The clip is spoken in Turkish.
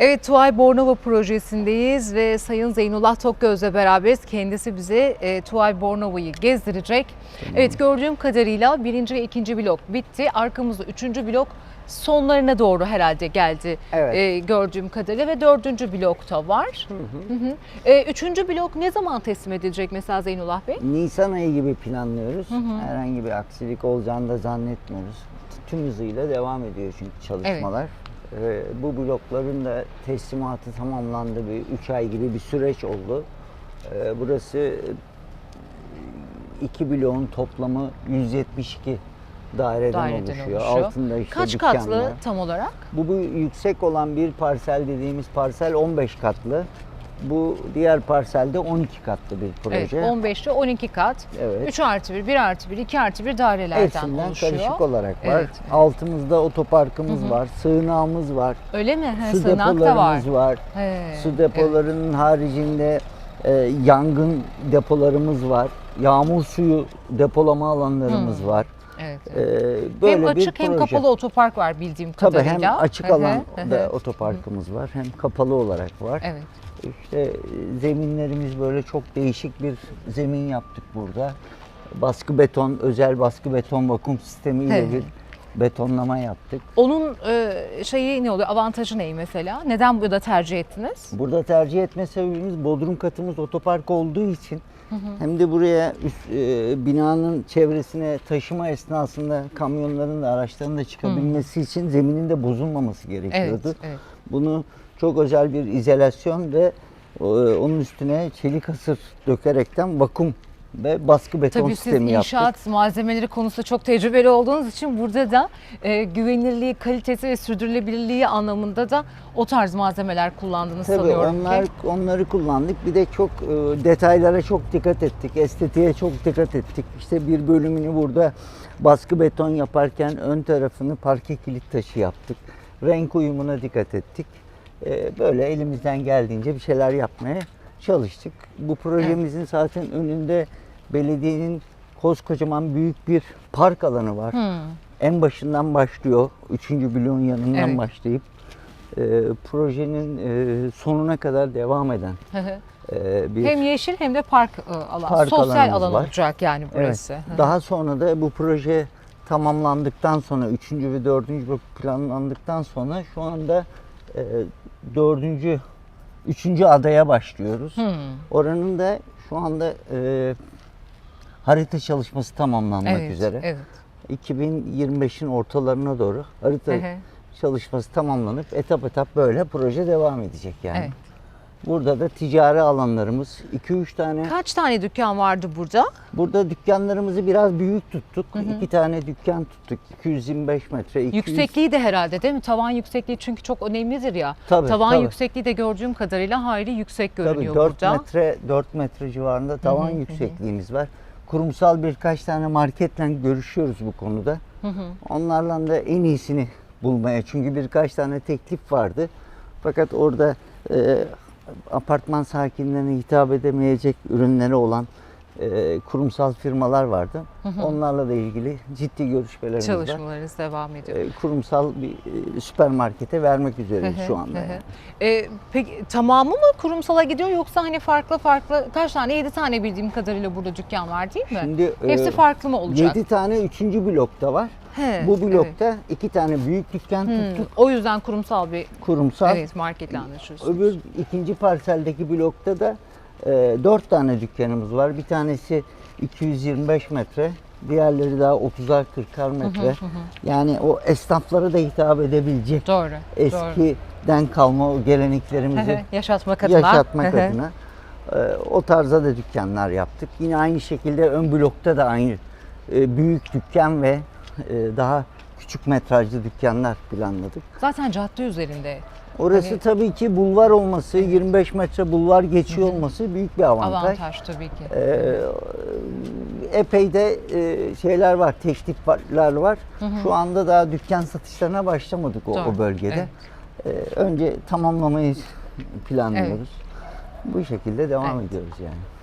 Evet Tuay Bornova projesindeyiz ve Sayın Zeynullah Tokgöz'le beraberiz. Kendisi bize e, Tuay Bornova'yı gezdirecek. Evet gördüğüm kadarıyla birinci ve ikinci blok bitti. Arkamızda üçüncü blok sonlarına doğru herhalde geldi Evet. e, gördüğüm kadarıyla ve dördüncü blokta var. Hı hı. E, üçüncü blok ne zaman teslim edilecek mesela Zeynullah Bey? Nisan ayı gibi planlıyoruz. Herhangi bir aksilik olacağını da zannetmiyoruz. Tüm hızıyla devam ediyor çünkü çalışmalar. Bu blokların da teslimatı tamamlandı. Bir 3 ay gibi bir süreç oldu. Ee, burası iki bloğun toplamı 172 daireden, Daireden oluşuyor. oluşuyor. Altında işte Kaç dükkanlar. katlı tam olarak? Bu, bu yüksek olan bir parsel dediğimiz parsel 15 katlı. Bu diğer parselde 12 katlı bir proje. Evet 15 ile 12 kat. Evet. 3 artı 1, 1 artı 1, 2 artı 1 dairelerden Hepsinden oluşuyor. karışık olarak var. Evet. Altımızda otoparkımız var, sığınağımız var, Öyle mi? He, su sığınak da var. depolarımız var. He, Su depolarının haricinde e, yangın depolarımız var. Yağmur suyu depolama alanlarımız var. Evet. Evet. böyle hem açık bir hem proje. kapalı otopark var bildiğim Tabii kadarıyla. hem açık alanda otoparkımız var hem kapalı olarak var. Evet. İşte e, zeminlerimiz böyle çok değişik bir zemin yaptık burada. Baskı beton, özel baskı beton vakum sistemiyle Evet. bir betonlama yaptık. Onun e, şeyi ne oluyor? Avantajı ne mesela? Neden burada tercih ettiniz? Burada tercih etme sebebimiz bodrum katımız otopark olduğu için hem de buraya üst, e, binanın çevresine taşıma esnasında kamyonların da araçların da çıkabilmesi için zeminin de bozulmaması Evet. gerekiyordu. evet. Bunu çok özel bir izolasyon ve e, onun üstüne çelik hasır dökerekten vakum ve baskı beton Tabii siz sistemi yaptık. inşaat malzemeleri konusunda çok tecrübeli olduğunuz için burada da e, güvenilirliği, kalitesi ve sürdürülebilirliği anlamında da o tarz malzemeler kullandığını Tabii sanıyorum onlar ki. onları kullandık. Bir de çok e, detaylara çok dikkat ettik. Estetiğe çok dikkat ettik. İşte bir bölümünü burada baskı beton yaparken ön tarafını parke kilit taşı yaptık. Renk uyumuna dikkat ettik. E, böyle elimizden geldiğince bir şeyler yapmaya çalıştık. Bu projemizin zaten önünde belediyenin koskocaman büyük bir park alanı var. Hmm. En başından başlıyor. Üçüncü bloğun yanından Evet. başlayıp e, projenin e, sonuna kadar devam eden e, bir hem yeşil hem de park e, alan, Park sosyal alan var. olacak yani Evet. burası. Hı. Daha sonra da bu proje tamamlandıktan sonra, üçüncü ve dördüncü blok planlandıktan sonra şu anda e, dördüncü, üçüncü adaya başlıyoruz. Hmm. Oranın da şu anda e, harita çalışması tamamlanmak Evet, üzere. evet. 2025'in ortalarına doğru harita Hı hı. çalışması tamamlanıp etap etap böyle proje devam edecek yani. Evet. Burada da ticari alanlarımız 2-3 tane. Kaç tane dükkan vardı burada? Burada dükkanlarımızı biraz büyük tuttuk. İki tane dükkan tuttuk. 225 metre. 200 Yüksekliği de herhalde değil mi? Tavan yüksekliği çünkü çok önemlidir ya. Tabii, Tavan tabii. yüksekliği de gördüğüm kadarıyla hayli yüksek Tabii görünüyor 4 burada. metre 4 metre civarında tavan yüksekliğimiz var. Kurumsal birkaç tane marketle görüşüyoruz bu konuda. Onlarla da en iyisini bulmaya çünkü birkaç tane teklif vardı. Fakat orada e, apartman sakinlerine hitap edemeyecek ürünleri olan e, kurumsal firmalar vardı. Onlarla da ilgili ciddi görüşmelerimiz var. Çalışmalarınız devam ediyor. E, kurumsal bir e, süpermarkete vermek üzereyiz şu anda. Hı hı. yani. Ee, peki tamamı mı kurumsala gidiyor yoksa hani farklı farklı kaç tane? 7 tane bildiğim kadarıyla burada dükkan var değil mi? Şimdi Hepsi e, farklı mı olacak? 7 tane 3. blokta var. He, Bu blokta iki tane büyük dükkan Hmm, tuttuk. O yüzden kurumsal bir Kurumsal. evet marketle anlaşıyorsunuz. Öbür ikinci parseldeki blokta da e, dört tane dükkanımız var. Bir tanesi 225 metre. Diğerleri daha 30'ar 40'ar metre. Yani o esnaflara da hitap edebilecek Doğru. doğru. eskiden kalma o geleneklerimizi Yaşatmak adına. yaşatmak Hı hı. adına e, o tarzda da dükkanlar yaptık. Yine aynı şekilde ön blokta da aynı e, büyük dükkan ve e, daha küçük metrajlı dükkanlar planladık. Zaten cadde üzerinde Orası Hani- tabii ki bulvar olması, 25 metre bulvar geçiyor olması büyük bir avantaj. avantaj tabii ki. Ee, epey de e, şeyler var, teklifler var. Şu anda daha dükkan satışlarına başlamadık o, Doğru, o bölgede. Ee, önce tamamlamayı planlıyoruz. Bu şekilde devam Evet. ediyoruz yani.